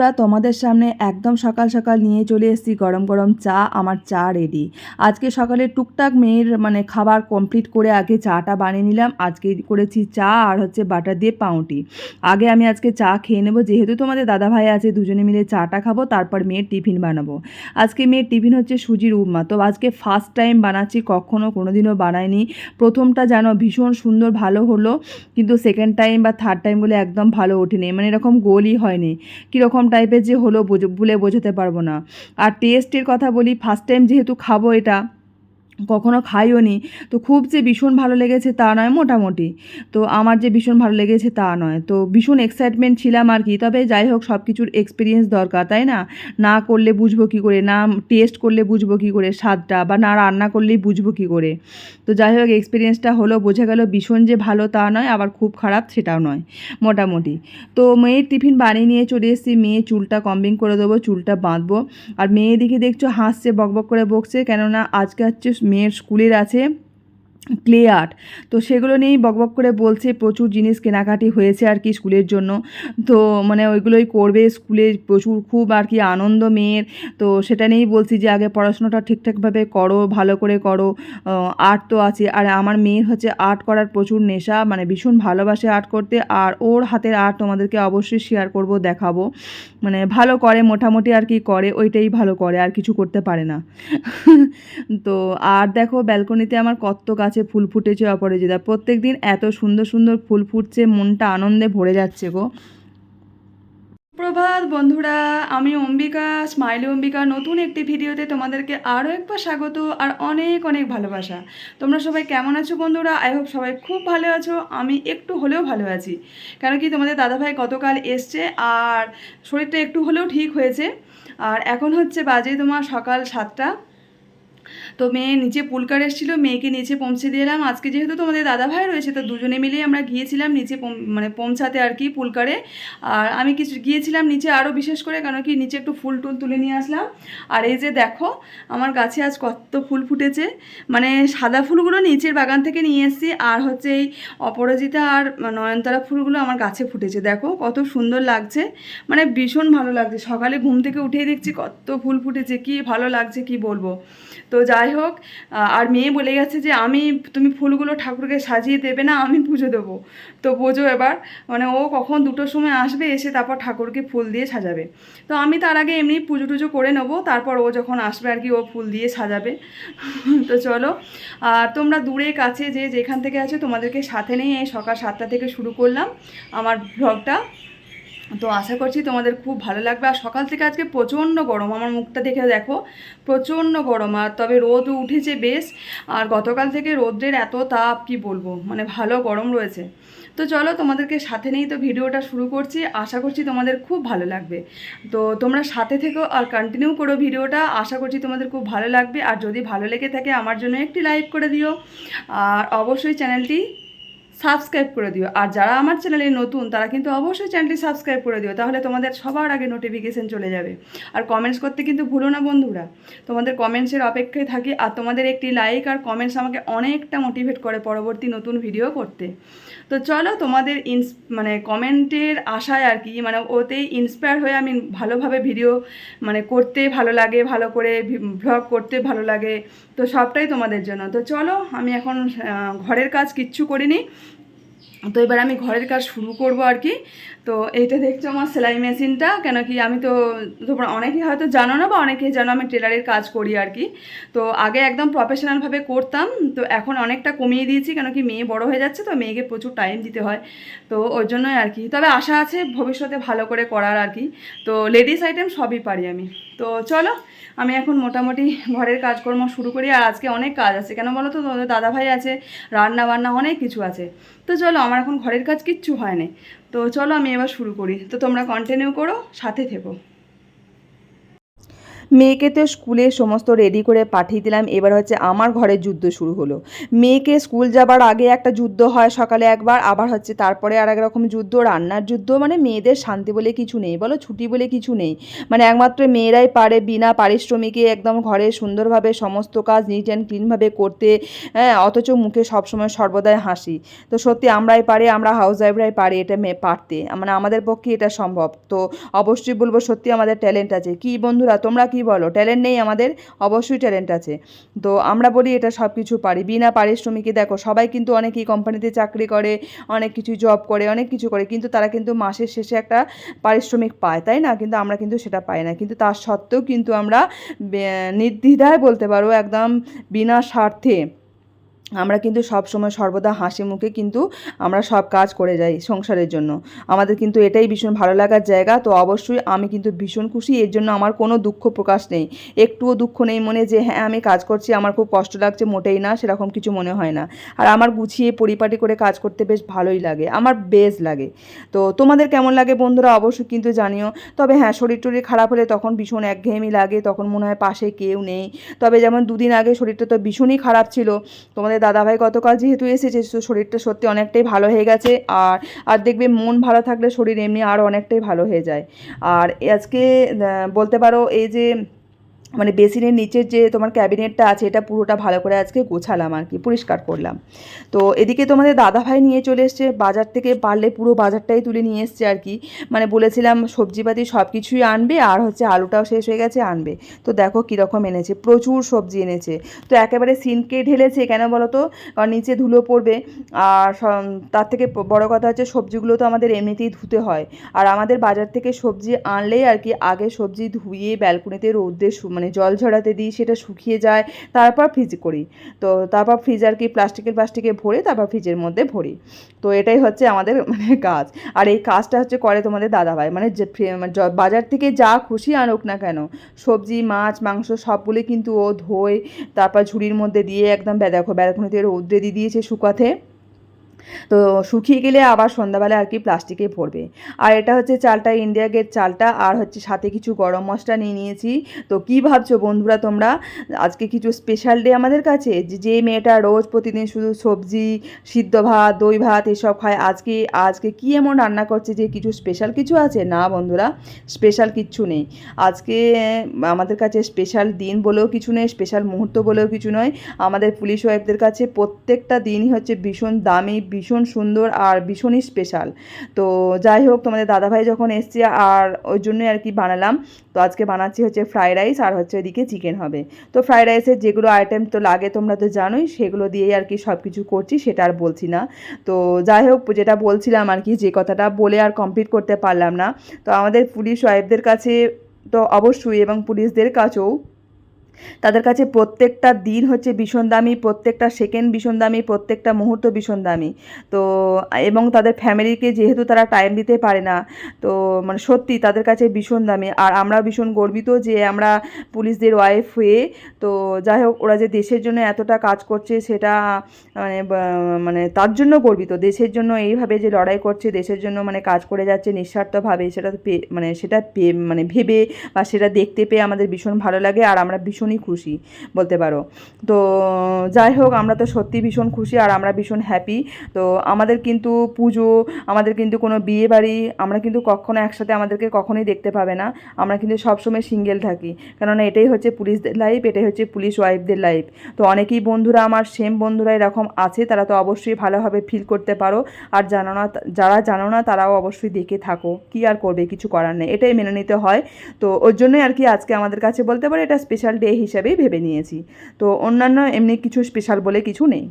বন্ধুরা, তোমাদের সামনে একদম সকাল সকাল নিয়ে চলে এসেছি গরম গরম চা, আমার চা রেডি আজকে সকালে টুকটাক মেয়ের মানে খাবার কমপ্লিট করে আগে চাটা বানিয়ে নিলাম। আজকে করেছি চা আর হচ্ছে বাটার দিয়ে পাউটি আগে আমি আজকে চা খেয়ে নেব। যেহেতু তোমাদের দাদা ভাই আছে, দুজনে মিলে চাটা খাব, তারপর মেয়ের টিফিন বানাবো। আজকে মেয়ের টিফিন হচ্ছে সুজির উপমা। তো আজকে ফার্স্ট টাইম বানাচ্ছি কখনও কোনোদিনও বানাইনি। প্রথমটা যেন ভীষণ সুন্দর ভালো হলো, কিন্তু সেকেন্ড টাইম বা থার্ড টাইমগুলো একদম ভালো ওঠেনি। মানে এরকম গোলই হয়নি। কীরকম টাইপের যে হলো বলে বোঝাতে পারব না। আর টেস্টের কথা বলি ফার্স্ট টাইম যেহেতু খাব এটা কখনো খাইও নি। তো খুব যে ভীষণ ভালো লেগেছে তা নয় মোটামুটি। তো আমার যে ভীষণ ভালো লেগেছে তা নয়। তো ভীষণ এক্সাইটমেন্ট ছিলাম আর কি। তবে যাই হোক সব কিছুর এক্সপিরিয়েন্স দরকার, তাই না? না করলে বুঝব কী করে? না টেস্ট করলে বুঝব কী করে স্বাদটা? বা না রান্না করলেই বুঝব কী করে? তো যাই হোক এক্সপিরিয়েন্সটা হলো, বোঝা গেল ভীষণ যে ভালো তা নয়, আবার খুব খারাপ সেটাও নয়, মোটামুটি। তো মেয়ের টিফিন বানিয়ে নিয়ে চলে এসেছি, মেয়ে চুলটা কম্বিং করে দেবো, চুলটা বাঁধবো। আর মেয়ে দিকে দেখছ হাসছে, বকবক করে বকছে, কেননা আজকে হচ্ছে মেয়ের স্কুলের আছে ক্লে আর্ট। তো সেগুলো নিয়েই বকবক করে বলছে, প্রচুর জিনিস কেনাকাটি হয়েছে আর কি স্কুলের জন্য। তো মানে ওইগুলোই করবে স্কুলে প্রচুর খুব আর কি আনন্দ মেয়ের। তো সেটা নিয়েই বলছি যে আগে পড়াশোনাটা ঠিকঠাকভাবে করো, ভালো করে করো। আর্ট তো আছে। আর আমার মেয়ের হচ্ছে আর্ট করার প্রচুর নেশা মানে ভীষণ ভালোবাসে আর্ট করতে। আর ওর হাতের আর্ট তোমাদেরকে অবশ্যই শেয়ার করব, দেখাবো। মানে ভালো করে, মোটামুটি আর কি করে, ওইটাই ভালো করে, আর কিছু করতে পারে না। তো আর দেখো, ব্যালকনিতে আমার কত গাছে ফুল ফুটেছে অপরাজিতা। প্রত্যেক দিন এত সুন্দর সুন্দর ফুল ফুটছে, মনটা আনন্দে ভরে যাচ্ছে গো। প্রভাত বন্ধুরা, আমি অম্বিকা, স্মাইলি অম্বিকা, নতুন একটি ভিডিওতে তোমাদেরকে আরও একবার স্বাগত আর অনেক অনেক ভালোবাসা। তোমরা সবাই কেমন আছো বন্ধুরা? আই হোপ সবাই খুব ভালো আছো, আমি একটু হলেও ভালো আছি। কেন কি তোমাদের দাদাভাই গতকাল এসছে আর শরীরটা একটু হলেও ঠিক হয়েছে। আর এখন হচ্ছে বাজে তোমার সকাল সাতটা। তো মেয়ে নিচে পুলকার এসেছিল মেয়েকে নিচে পৌঁছে দিয়ে এলাম। আজকে যেহেতু তোমাদের দাদা ভাই রয়েছে তো দুজনে মিলেই আমরা গিয়েছিলাম নিচে মানে পৌঁছাতে আর কি পুলকারে আর আমি কিছু গিয়েছিলাম নিচে আরও বিশেষ করে কেন কি নিচে একটু ফুল টুল তুলে নিয়ে আসলাম। আর এই যে দেখো আমার গাছে আজ কত ফুল ফুটেছে। মানে সাদা ফুলগুলো নিচের বাগান থেকে নিয়ে এসেছি আর হচ্ছে এই অপরাজিতা আর নয়নতারা ফুলগুলো আমার গাছে ফুটেছে। দেখো কত সুন্দর লাগছে। মানে ভীষণ ভালো লাগছে। সকালে ঘুম থেকে উঠেই দেখছি কত ফুল ফুটেছে কি ভালো লাগছে কি বলব। তো যাই হোক আর মেয়ে বলে গেছে যে আমি, তুমি ফুলগুলো ঠাকুরকে সাজিয়ে দেবে না, আমি পুজো দেবো। তো বোঝো এবার মানে ও কখন দুটোর সময় আসবে, এসে তারপর ঠাকুরকে ফুল দিয়ে সাজাবে। তো আমি তার আগে এমনি পুজো টুজো করে নেব, তারপর ও যখন আসবে আর কি, ও ফুল দিয়ে সাজাবে। তো চলো আর তোমরা দূরে কাছে যে যেখান থেকে আছো, তোমাদেরকে সাথে নিয়ে এই সকাল সাতটা থেকে শুরু করলাম আমার ব্লগটা। তো আশা করছি তোমাদের খুব ভালো লাগবে। আর সকাল থেকে আজকে প্রচণ্ড গরম, আমার মুখটা দেখে দেখো, প্রচণ্ড গরম। আর তবে রোদ উঠেছে বেশ, আর গতকাল থেকে রোদ্রের এত তাপ, কি বলব? মানে ভালো গরম রয়েছে। তো চলো তোমাদেরকে সাথে নিয়েই তো ভিডিওটা শুরু করছি। আশা করছি তোমাদের খুব ভালো লাগবে। তো তোমরা সাথে থেকো আর কন্টিনিউ করো ভিডিওটা। আশা করছি তোমাদের খুব ভালো লাগবে। আর যদি ভালো লেগে থাকে, আমার জন্য একটি লাইক করে দিও। আর অবশ্যই চ্যানেলটি সাবস্ক্রাইব করে দিও। আর যারা আমার চ্যানেলে নতুন, তারা কিন্তু অবশ্যই চ্যানেলটি সাবস্ক্রাইব করে দিও, তাহলে তোমাদের সবার আগে নোটিফিকেশন চলে যাবে। আর কমেন্টস করতে কিন্তু ভুলো না বন্ধুরা। তোমাদের কমেন্টসের অপেক্ষায় থাকি, আর তোমাদের একটি লাইক আর কমেন্টস আমাকে অনেকটা মোটিভেট করে পরবর্তী নতুন ভিডিও করতে। তো চলো তোমাদের ইন্স মানে কমেন্টের আশায় আর কি মানে ওতেই ইন্সপায়ার হয়ে আমি ভালোভাবে ভিডিও মানে করতে ভালো লাগে, ভালো করে ভ্লগ করতে ভালো লাগে, তো সবটাই তোমাদের জন্য। তো চলো, আমি এখন ঘরের কাজ কিচ্ছু করিনি। তো এবার আমি ঘরের কাজ শুরু করব আর কি। তো এইটা দেখছ আমার সেলাই মেশিনটা, কেন কি আমি তো তোমরা অনেকেই হয়তো জানো না বা অনেকেই জানো আমি টেলারের কাজ করি আর কি। তো আগে একদম প্রফেশনালভাবে করতাম, তো এখন অনেকটা কমিয়ে দিয়েছি, কেন কি মেয়ে বড় হয়ে যাচ্ছে, তো মেয়েকে প্রচুর টাইম দিতে হয়। তো ওই জন্যই আর কি। তবে আশা আছে ভবিষ্যতে ভালো করে করার আর কি। তো লেডিস আইটেম সবই পারি আমি। তো চলো, আমি এখন মোটামুটি ঘরের কাজকর্ম শুরু করি, আর আজকে অনেক কাজ আছে। কেন বলো তো? তোমাদের দাদাভাই আছে রান্না বান্না অনেক কিছু আছে। তো চলো, আমার এখন ঘরের কাজ কিচ্ছু হয় না তো চলো, আমি এবার শুরু করি। তো তোমরা কন্টিনিউ করো, সাথে থেকো। মেয়েকে তো স্কুলে সমস্ত রেডি করে পাঠিয়ে দিলাম। এবার হচ্ছে আমার ঘরের যুদ্ধ শুরু হলো। মেয়েকে স্কুল যাবার আগে একটা যুদ্ধ হয় সকালে একবার, আবার হচ্ছে তারপরে আর এক রকম যুদ্ধ, রান্নার যুদ্ধ। মানে মেয়েদের শান্তি বলে কিছু নেই, বলো? ছুটি বলে কিছু নেই। মানে একমাত্র মেয়েরাই পারে বিনা পারিশ্রমিকে একদম ঘরে সুন্দরভাবে সমস্ত কাজ নিট অ্যান্ড ক্লিনভাবে করতে হ্যাঁ অথচ মুখে সবসময় সর্বদাই হাসি। তো সত্যি আমরাই পারি, আমরা হাউস ওয়াইফরাই পারি এটা মেয়ে পারতে। মানে আমাদের পক্ষে এটা সম্ভব। তো অবশ্যই বলব, সত্যি আমাদের ট্যালেন্ট আছে। কি বন্ধুরা, তোমরা কি বলো? ট্যালেন্ট নেই আমাদের, অবশ্যই ট্যালেন্ট আছে। তো আমরা বলি এটা সব কিছু পারি। বিনা পারিশ্রমিকে দেখো, সবাই কিন্তু অনেকেই কোম্পানিতে চাকরি করে, অনেক কিছু জব করে, অনেক কিছু করে, কিন্তু তারা কিন্তু মাসের শেষে একটা পারিশ্রমিক পায়, তাই না? কিন্তু আমরা কিন্তু সেটা পাই না। কিন্তু তার সত্ত্বেও কিন্তু আমরা নির্দ্বিধায় বলতে পারো, একদম বিনা স্বার্থে আমরা কিন্তু সব সময় সর্বদা হাসি মুখে কিন্তু আমরা সব কাজ করে যাই সংসারের জন্য। আমাদের কিন্তু এটাই ভীষণ ভালো লাগার জায়গা। তো অবশ্যই আমি কিন্তু ভীষণ খুশি। এর জন্য আমার কোনো দুঃখ প্রকাশ নেই। একটুও দুঃখ নেই মনে যে হ্যাঁ আমি কাজ করছি, আমার খুব কষ্ট লাগছে, মোটেই না, সেরকম কিছু মনে হয় না। আর আমার গুছিয়ে পরিপাটি করে কাজ করতে বেশ ভালোই লাগে, আমার বেশ লাগে। তো তোমাদের কেমন লাগে বন্ধুরা অবশ্যই কিন্তু জানিও। তবে হ্যাঁ শরীর টরীর খারাপ হলে তখন ভীষণ একঘেয়েমি লাগে, তখন মনে হয় পাশে কেউ নেই। তবে যেমন দুদিন আগে শরীরটা তো ভীষণই খারাপ ছিল, তোমাদের দাদাভাই গতকাল যেহেতু এসেছে, তো শরীরটা সত্যি অনেকটাই ভালো হয়ে গেছে। আর আর দেখবে মন ভালো থাকলে শরীর এমনি আরও অনেকটাই ভালো হয়ে যায়। আর আজকে বলতে পারো এই যে মানে বেসিনের নিচের যে তোমার ক্যাবিনেটটা আছে, এটা পুরোটা ভালো করে আজকে গোছালাম আর কি, পরিষ্কার করলাম। তো এদিকে তোমাদের দাদাভাই নিয়ে চলে এসছে, বাজার থেকে পারলে পুরো বাজারটাই তুলে নিয়ে এসছে আর কি। মানে বলেছিলাম সবজিপাতি সব কিছুই আনবে আর হচ্ছে আলুটাও শেষ হয়ে গেছে, আনবে। তো দেখো কীরকম এনেছে, প্রচুর সবজি এনেছে। তো একেবারে সিনকে ঢেলেছে কেন বলো তো কারণ নিচে ধুলো পড়বে আর তার থেকে বড় কথা হচ্ছে সবজিগুলো তো আমাদের এমনিতেই ধুতে হয়। আর আমাদের বাজার থেকে সবজি আনলেই আর কি আগে সবজি ধুয়ে ব্যালকনিতে রোদে শু- মানে জল ঝরাতে দিই, সেটা শুকিয়ে যায়, তারপর ফ্রিজ করি। তো তারপর ফ্রিজ আর কি প্লাস্টিকের প্লাস্টিকে ভরে তারপর ফ্রিজের মধ্যে ভরি। তো এটাই হচ্ছে আমাদের মানে কাজ। আর এই কাজটা হচ্ছে করে তোমাদের দাদাভাই। মানে মানে বাজার থেকে যা খুশি আনুক না কেন, সবজি, মাছ, মাংস সবগুলোই কিন্তু ও ধোয়, তারপর ঝুড়ির মধ্যে দিয়ে একদম দেখো ব্যালকনিতে রৌদ্রে দিয়ে দিয়েছে শুকাতে। তো শুকিয়ে গেলে আবার সন্ধ্যাবেলা আর কি প্লাস্টিকে ভরবে। আর এটা হচ্ছে চালটা, ইন্ডিয়া গেট চালটা, আর হচ্ছে সাথে কিছু গরম মশলা নিয়ে নিয়েছি। তো কি ভাবছ বন্ধুরা তোমরা? আজকে কিছু স্পেশাল ডে আমাদের কাছে? যে মেয়েটা রোজ প্রতিদিন শুধু সবজি, সিদ্ধ ভাত, দই ভাত এসব খায়, আজকে আজকে কি এমন রান্না করছে যে কিছু স্পেশাল কিছু আছে? না বন্ধুরা স্পেশাল কিচ্ছু নেই। আজকে আমাদের কাছে স্পেশাল দিন বলেও কিছু নেই স্পেশাল মুহূর্ত বলেও কিছু নয়। আমাদের পুলিশ ওয়াইফদের কাছে প্রত্যেকটা দিনই হচ্ছে ভীষণ দামি ভীষণ সুন্দর আর ভীষণই স্পেশাল তো যাই হোক, তোমাদের দাদাভাই যখন এসছে, আর ওই জন্যই আর কি বানালাম। তো আজকে বানাচ্ছি হচ্ছে ফ্রাইড রাইস আর হচ্ছে এদিকে চিকেন হবে। তো ফ্রাইড রাইসের যেগুলো আইটেম তো লাগে, তোমরা তো জানোই, সেগুলো দিয়েই আর কি সব কিছু করছি, সেটা আর বলছি না। তো যাই হোক, যেটা বলছিলাম আর কি, যে কথাটা বলে আর কমপ্লিট করতে পারলাম না। তো আমাদের পুলিশ ওয়াইফদের কাছে তো অবশ্যই, এবং পুলিশদের কাছেও তাদের কাছে প্রত্যেকটা দিন হচ্ছে ভীষণ দামি, প্রত্যেকটা সেকেন্ড ভীষণ দামি, প্রত্যেকটা মুহূর্ত ভীষণ দামি। তো, এবং তাদের ফ্যামিলিকে যেহেতু তারা টাইম দিতে পারে না, তো মানে সত্যি তাদের কাছে ভীষণ দামি। আর আমরা ভীষণ গর্বিত যে আমরা পুলিশদের ওয়াইফ হয়ে, তো যাই হোক, ওরা যে দেশের জন্য এতটা কাজ করছে সেটা মানে মানে তার জন্য গর্বিত। দেশের জন্য এইভাবে যে লড়াই করছে, দেশের জন্য মানে কাজ করে যাচ্ছে নিঃস্বার্থভাবে, সেটা মানে সেটা মানে ভেবে বা সেটা দেখতে পেয়ে আমাদের ভীষণ ভালো লাগে। আর আমরা ভীষণই খুশি বলতে পারো। তো, যাই হোক, আমরা তো সত্যি ভীষণ খুশি আর আমরা ভীষণ হ্যাপি তো, আমাদের কিন্তু পুজো, আমাদের কিন্তু কোনো বিয়ে বাড়ি, আমরা কিন্তু কখনো একসাথে আমাদেরকে কখনোই দেখতে পাবে না। আমরা কিন্তু সবসময় সিঙ্গেল থাকি। কেননা, এটাই হচ্ছে পুলিশদের লাইফ এটাই হচ্ছে পুলিশ ওয়াইফদের লাইফ তো, অনেকেই বন্ধুরা আমার সেম বন্ধুরা এরকম আছে, তারা তো অবশ্যই ভালোভাবে ফিল করতে পারো। আর জানো না, যারা জানো না, তারাও অবশ্যই দেখে থাকো। কি আর করবে, কিছু করার নেই। এটাই মেনে নিতে হয়। তো, ওর জন্যই আর কি আজকে আমাদের কাছে বলতে পারো, এটা স্পেশাল ডে হিসাবেই ভেবে নিয়েছি। তো অন্যান্য এমনি কিছু স্পেশাল বলে কিছু নেই।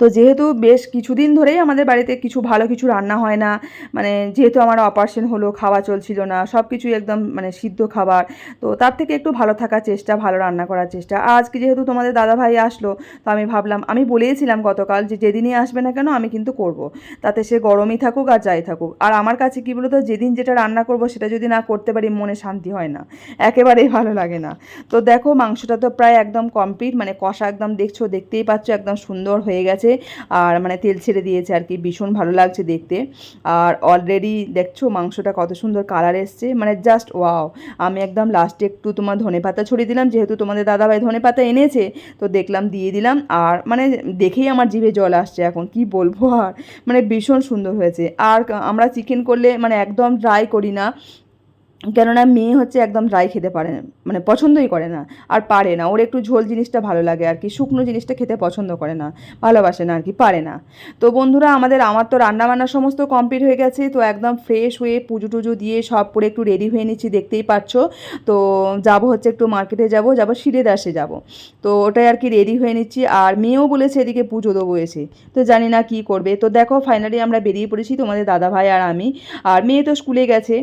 তো যেহেতু বেশ কিছুদিন ধরেই আমাদের বাড়িতে কিছু ভালো কিছু রান্না হয় না মানে যেহেতু আমার অপারেশন হলো, খাওয়া চলছিল না সব কিছুই একদম মানে সিদ্ধ খাবার, তো তার থেকে একটু ভালো থাকার চেষ্টা, ভালো রান্না করার চেষ্টা। আজকে যেহেতু তোমাদের দাদাভাই আসলো, তো আমি ভাবলাম, আমি বলেইছিলাম গতকাল যে যেদিনই আসবে না কেন আমি কিন্তু করব। তাতে সে গরমই থাকুক আর যাই থাকুক। আর আমার কাছে কী বলতো, যেদিন যেটা রান্না করব সেটা যদি না করতে পারি, মনে শান্তি হয় না। একেবারেই ভালো লাগে না। তো দেখো, মাংসটা তো প্রায় একদম কমপ্লিট মানে কষা একদম দেখছ, দেখতেই পাচ্ছ, একদম সুন্দর হয়ে গেছে। আর মানে তেল ছেড়ে দিয়েছে আর কি, ভীষণ ভালো লাগছে দেখতে। আর অলরেডি দেখছ মাংসটা কত সুন্দর কালার এসছে মানে জাস্ট ওয়াও আমি একদম লাস্টে একটু তোমার ধনে পাতা ছড়িয়ে দিলাম, যেহেতু তোমাদের দাদাভাই ধনে পাতা এনেছে, তো দেখলাম দিয়ে দিলাম। আর মানে দেখেই আমার জিভে জল আসছে এখন, কি বলব আর? মানে ভীষণ সুন্দর হয়েছে। আর আমরা চিকেন করলে মানে একদম ড্রাই করি না। কেননা মেয়ে হচ্ছে একদম ড্রাই খেতে পারে মানে পছন্দই করে না, আর পারে না। ওর একটু ঝোল জিনিসটা ভালো লাগে আর কি, শুকনো জিনিসটা খেতে পছন্দ করে না, ভালোবাসে না আর কি, পারে না। তো বন্ধুরা, আমাদের, আমার তো রান্নাবান্না সমস্ত কমপ্লিট হয়ে গেছে, তো একদম ফ্রেশ হয়ে পুজো টুজো দিয়ে সব করে একটু রেডি হয়ে নিচ্ছি, দেখতেই পাচ্ছ। তো যাব হচ্ছে একটু মার্কেটে যাব যাব দাসে যাব। তো ওটাই আর কি রেডি হয়ে নিচ্ছি, আর মেয়েও বলেছে এদিকে পুজো দেবো এসে, তো জানি না কি করবে। তো দেখো ফাইনালি আমরা বেরিয়ে পড়েছি তোমাদের দাদা ভাই আর আমি, আর মেয়ে তো স্কুলে গেছে,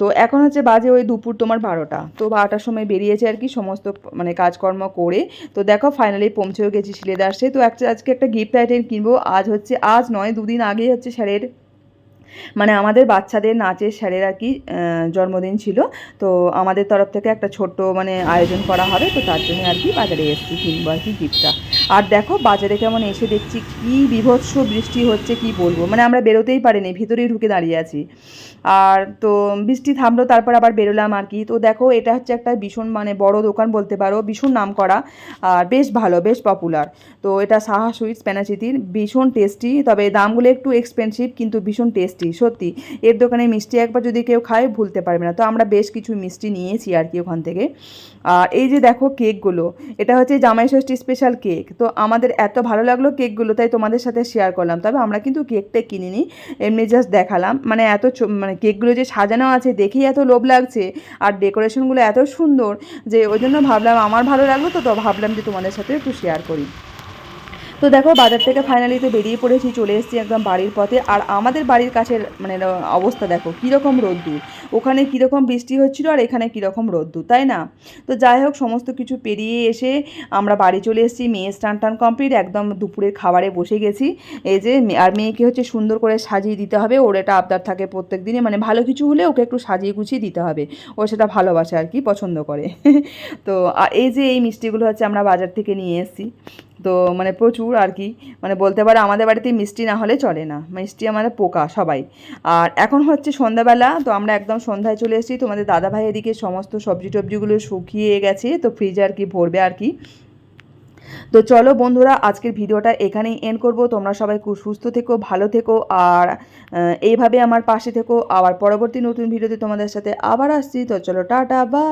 তো এখন হচ্ছে বাজে ওই দুপুর তোমার বারোটা। তো বারোটার সময় বেরিয়েছে আর কি সমস্ত মানে কাজকর্ম করে। তো দেখো ফাইনালি পৌঁছেও গেছি সিলেদার্সে তো একটা, আজকে একটা গিফট আইটেম কিনবো। আজ হচ্ছে, আজ নয়, দুদিন আগেই হচ্ছে স্যারের মানে আমাদের বাচ্চাদের নাচের স্যারের আর কি জন্মদিন ছিল। তো আমাদের তরফ থেকে একটা ছোট্ট মানে আয়োজন করা হবে। তো তার জন্য আর কি বাজারে এসেছি কিনবো আর কি গিফটটা আর দেখো বাজারে কেমন এসে দেখছি কি বিভৎস বৃষ্টি হচ্ছে, কি বলব? মানে আমরা বেরোতেই পারিনি, ভিতরেই ঢুকে দাঁড়িয়ে আছি। আর তো বৃষ্টি থামলো, তারপর আবার বেরোলাম আর কি। তো দেখো এটা হচ্ছে একটা ভীষণ মানে বড় দোকান বলতে পারো, ভীষণ নাম করা আর বেশ ভালো, বেশ পপুলার তো এটা সাহা সুইটস প্যানাচিতির ভীষণ টেস্টি তবে দামগুলো একটু এক্সপেন্সিভ কিন্তু ভীষণ টেস্টি সত্যি। এর দোকানে মিষ্টি একবার যদি কেউ খায়, ভুলতে পারবে না। তো আমরা বেশ কিছু মিষ্টি নিয়েছি আর কি ওখান থেকে। আর এই যে দেখো কেকগুলো এটা হচ্ছে জামাই ষষ্ঠী স্পেশাল কেক তো আমাদের এত ভালো লাগল কেকগুলো, তাই তোমাদের সাথে শেয়ার করলাম। তবে আমরা কিন্তু কেকটা কিনিনি, এমনি জাস্ট দেখালাম। মানে এত মানে কেকগুলো যে সাজানো আছে, দেখেই এত লোভ লাগছে। আর ডেকোরেশনগুলো এত সুন্দর যে ওই জন্য ভাবলাম আমার ভালো লাগল তো তো ভাবলাম যে তোমাদের সাথে একটু শেয়ার করি। তো দেখো, বাজার থেকে ফাইনালি তো বেরিয়ে পড়েছি, চলে এসেছি একদম বাড়ির পথে। আর আমাদের বাড়ির কাছের মানে অবস্থা দেখো, কীরকম রোদ্দুর। ওখানে কীরকম বৃষ্টি হচ্ছিল আর এখানে কীরকম রোদ্দুর, তাই না? তো যাই হোক, সমস্ত কিছু পেরিয়ে এসে আমরা বাড়ি চলে এসেছি, মেয়ে স্টান টান কমপ্লিট একদম দুপুরের খাবারে বসে গেছি। এই যে আর মেয়েকে হচ্ছে সুন্দর করে সাজিয়ে দিতে হবে, ওর এটা আবদার থাকে প্রত্যেক দিনে মানে ভালো কিছু হলে ওকে একটু সাজিয়ে গুছিয়ে দিতে হবে। ও সেটা ভালোবাসে আর কি, পছন্দ করে। তো এই যে এই মিষ্টিগুলো হচ্ছে আমরা বাজার থেকে নিয়ে এসেছি। তো মানে প্রচুর আর কি। মানে বলতে পারো আমাদের বাড়িতে মিষ্টি না হলে চলে না। মিষ্টি আমাদের পোকা সবাই। আর এখন হচ্ছে সন্ধ্যাবেলা, তো আমরা একদম সন্ধ্যায় চলে এসেছি। তোমাদের দাদাভাই এদিকে সমস্ত সবজি টবজিগুলো শুকিয়ে গেছে, তো ফ্রিজে আর কি ভরবে আর কি। তো চলো বন্ধুরা, আজকের ভিডিওটা এখানেই এন্ড করব। তোমরা সবাই খুব সুস্থ থেকো, ভালো থেকো, আর এইভাবে আমার পাশে থেকো। আবার পরবর্তী নতুন ভিডিওতে তোমাদের সাথে আবার আসছি। তো চলো, টাটা বা